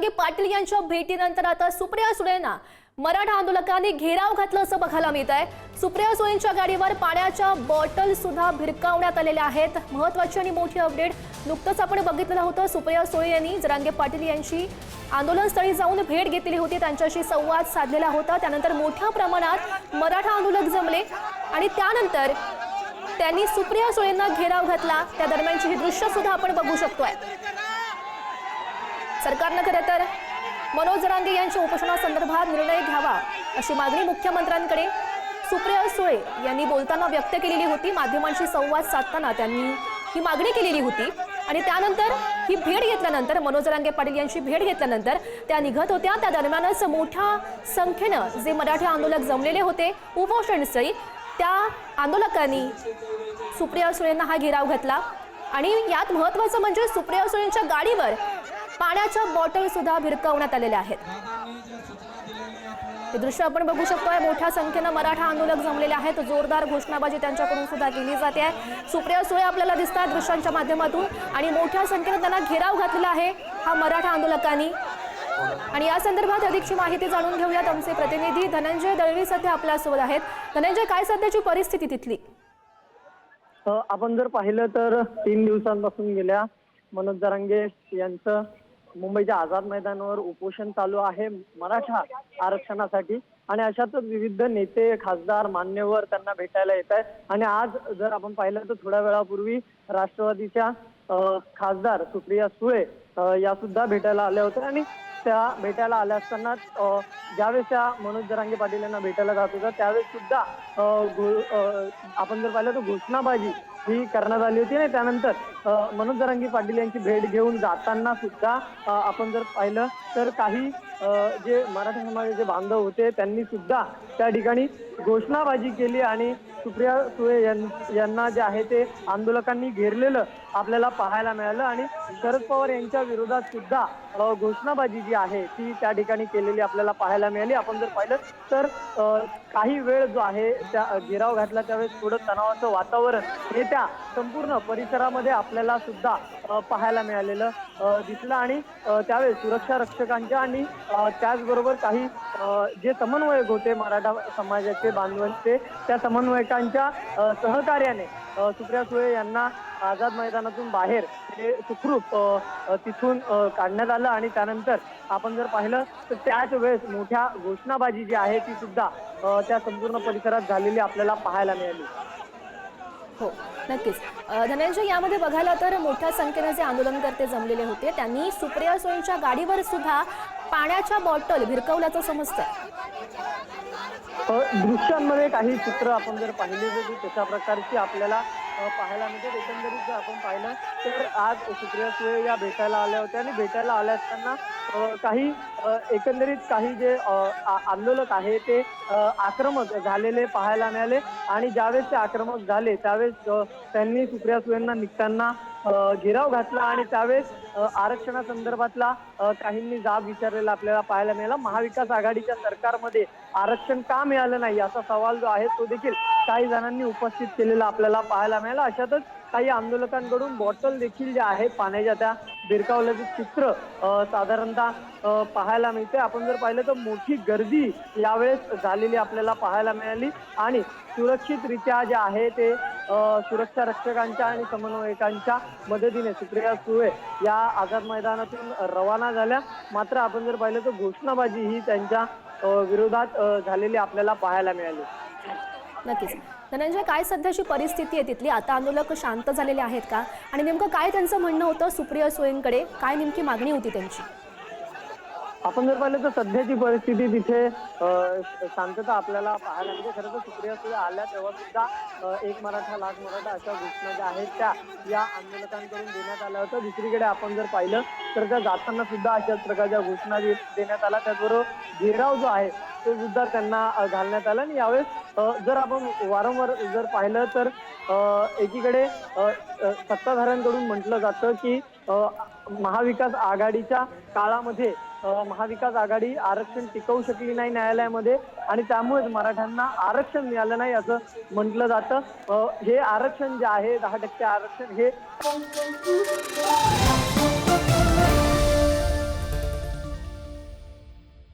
जरांगे पाटील यांच्या भेटीनंतर आता सुप्रिया सुळेंना मराठा आंदोलकांनी घेराव घातलं असं बघायला मिळत आहे सुप्रिया सुळेंच्या गाडीवर पाण्याच्या बॉटल सुद्धा भिरकावण्यात आलेल्या आहेत. महत्वाची आणि मोठी अपडेट नुकतंच आपण बघितलेलं होतं. सुप्रिया सुळे यांनी जरांगे पाटील यांची आंदोलनस्थळी जाऊन भेट घेतलेली होती. त्यांच्याशी संवाद साधलेला होता. त्यानंतर मोठ्या प्रमाणात मराठा आंदोलक जमले आणि त्यानंतर त्यांनी सुप्रिया सुळेंना घेराव घातला. त्या दरम्यानची ही दृश्य सुद्धा आपण बघू शकतोय. सरकारनं खरं तर मनोज जरांगे यांच्या उपोषणासंदर्भात निर्णय घ्यावा अशी मागणी मुख्यमंत्र्यांकडे सुप्रिया सुळे यांनी बोलताना व्यक्त केलेली होती. माध्यमांशी संवाद साधताना त्यांनी ही मागणी केलेली होती. आणि त्यानंतर ही भेट घेतल्यानंतर मनोज रांगे पाटील यांची भेट घेतल्यानंतर त्या निघत होत्या. त्या दरम्यानच मोठ्या संख्येनं जे मराठी आंदोलक जमलेले होते उपोषणस्थळी त्या आंदोलकांनी सुप्रिया सुळेंना हा घेराव घातला. आणि यात महत्त्वाचं म्हणजे सुप्रिया सुळेंच्या गाडीवर पाण्याच्या बॉटल सुद्धा भिरकवण्यात आलेल्या आहेत. हे दृश्य आपण बघू शकतोय. मोठ्या संख्येनं मराठा आंदोलक जमलेले आहेत. जोरदार घोषणाबाजी त्यांच्याकडून सुद्धा केली जाते. आहे सुप्रिया सुळे आपल्याला दिसतात दृश्यांच्या माध्यमातून. आणि मोठ्या संख्येनं त्यांना घेराव घातलेला आहे हा मराठा आंदोलकांनी. आणि या संदर्भात अधिकची माहिती जाणून घेऊयात आमचे प्रतिनिधी धनंजय दळवी सध्या आपल्यासोबत आहेत. धनंजय काय सध्याची परिस्थिती तिथली? आपण जर पाहिलं तर तीन दिवसांपासून गेल्या मनोज दरांगे यांचं मुंबईच्या आझाद मैदानावर उपोषण चालू आहे मराठा आरक्षणासाठी. आणि अशातच विविध नेते खासदार मान्यवर त्यांना भेटायला येत आहेत. आणि आज जर आपण पाहिलं तर थोड्या वेळापूर्वी राष्ट्रवादीच्या खासदार सुप्रिया सुळे या सुद्धा भेटायला आल्या होत्या. आणि त्या भेटायला आल्या असताना ज्यावेळेस त्या मनोज जरांगे पाटील यांना भेटायला जात होत्या त्यावेळेस सुद्धा आपण जर पाहिलं तर घोषणाबाजी ही करण्यात आली होती आणि त्यानंतर मनोज जरांगे पाटील यांची भेट घेऊन जाताना सुद्धा आपण जर पाहिलं तर काही जे मराठा समाजाचे बांधव होते त्यांनी सुद्धा त्या ठिकाणी घोषणाबाजी केली आणि सुप्रिया सुळे यां- यांना जे आहे ते आंदोलकांनी घेरलेलं आपल्याला पाहायला मिळालं आणि शरद पवार यांच्या विरोधात सुद्धा घोषणाबाजी जी आहे ती त्या ठिकाणी केलेली आपल्याला पाहायला मिळाली. आपण जर पाहिलं तर काही वेळ जो आहे त्या घेराव घातला त्यावेळेस थोडं तणावाचं वातावरण हे त्या संपूर्ण परिसरामध्ये आपल्याला सुद्धा पाहायला मिळालेलं दिसलं आणि त्यावेळेस सुरक्षा रक्षकांच्या आणि त्याचबरोबर काही जे समन्वयक होते मराठा समाजाचे बांधवांचे त्या समन्वयकांच्या सहकार्याने सुप्रिया सुळे यांना आझाद मैदानातून बाहेर हे सुखरूप तिथून काढण्यात आलं आणि त्यानंतर आपण जर पाहिलं तर त्याच वेळेस मोठ्या घोषणाबाजी जी आहे ती सुद्धा त्या संपूर्ण परिसरात झालेली आपल्याला पाहायला मिळाली. हो नक्कीच. धनंजय यामध्ये बघायला तर मोठ्या संख्येने जे आंदोलनकर्ते जमलेले होते त्यांनी सुप्रिया सोयींच्या गाडीवर सुद्धा पाण्याच्या बॉटल भिरकवल्याचं समजतंय. दृश्यांमध्ये काही चित्र आपण जर पाहिले तर तशा प्रकारची आपल्याला पाहायला मिळतात. एकंदरीत जर आपण पाहिलं तर आज सुप्रिया सुळे या भेटायला आल्या होत्या आणि भेटायला आल्या असताना काही एकंदरीत काही जे आंदोलक आहे ते आक्रमक झालेले पाहायला मिळाले. आणि ज्यावेळेस ते आक्रमक झाले त्यावेळेस त्यांनी सुप्रिया सुळेंना निघताना घेराव घातला आणि त्यावेळेस आरक्षणासंदर्भातला काहींनी जाब विचारलेला आपल्याला पाहायला मिळाला. महाविकास आघाडीच्या सरकारमध्ये आरक्षण का मिळालं नाही असा सवाल जो आहे तो देखील काही जणांनी उपस्थित केलेलं आपल्याला पाहायला मिळालं. अशातच काही आंदोलकांकडून बॉटल देखील ज्या आहेत पाण्याच्या त्या भिरकावल्याचं चित्र साधारणतः पाहायला मिळते आपण जर पाहिलं तर मोठी गर्दी यावेळेस झालेली आपल्याला पाहायला मिळाली. आणि सुरक्षितरित्या जे आहे ते सुरक्षा रक्षकांच्या आणि समन्वयकांच्या मदतीने सुप्रिया सुळे या आझाद मैदानातून रवाना झाल्या. मात्र आपण जर पाहिलं तर घोषणाबाजी ही त्यांच्या विरोधात झालेली आपल्याला पाहायला मिळाली. नक्कीच. धनंजय काय सध्याची परिस्थिती आहे तिथली? आता आंदोलक शांत झालेले आहेत का? आणि नेमकं काय त्यांचं म्हणणं होतं सुप्रिया सोयींकडे काय नेमकी मागणी होती त्यांची? आपण जर पाहिलं तर सध्याची परिस्थिती तिथे शांतता आपल्याला पाहायला म्हणजे खरं तर सुप्रिया सुळे आल्या तेव्हा सुद्धा एक मराठा लाख मराठा अशा घोषणा ज्या आहेत त्या या आंदोलकांकडून देण्यात आल्या होत्या. दुसरीकडे आपण जर पाहिलं तर त्या जाताना सुद्धा अशाच प्रकारच्या घोषणा दे- देण्यात आल्या. त्याचबरोबर घेराव जो आहे ते सुद्धा त्यांना घालण्यात आलं आणि यावेळेस जर आपण वारंवार जर पाहिलं तर एकीकडे सत्ताधाऱ्यांकडून म्हटलं जातं की महाविकास आघाडीच्या काळामध्ये महाविकास आघाडी आरक्षण टिकवू शकली नाही न्यायालयामध्ये आणि त्यामुळेच मराठ्यांना आरक्षण मिळालं नाही असं म्हटलं जातं. हे आरक्षण जे आहे दहा टक्के आरक्षण हे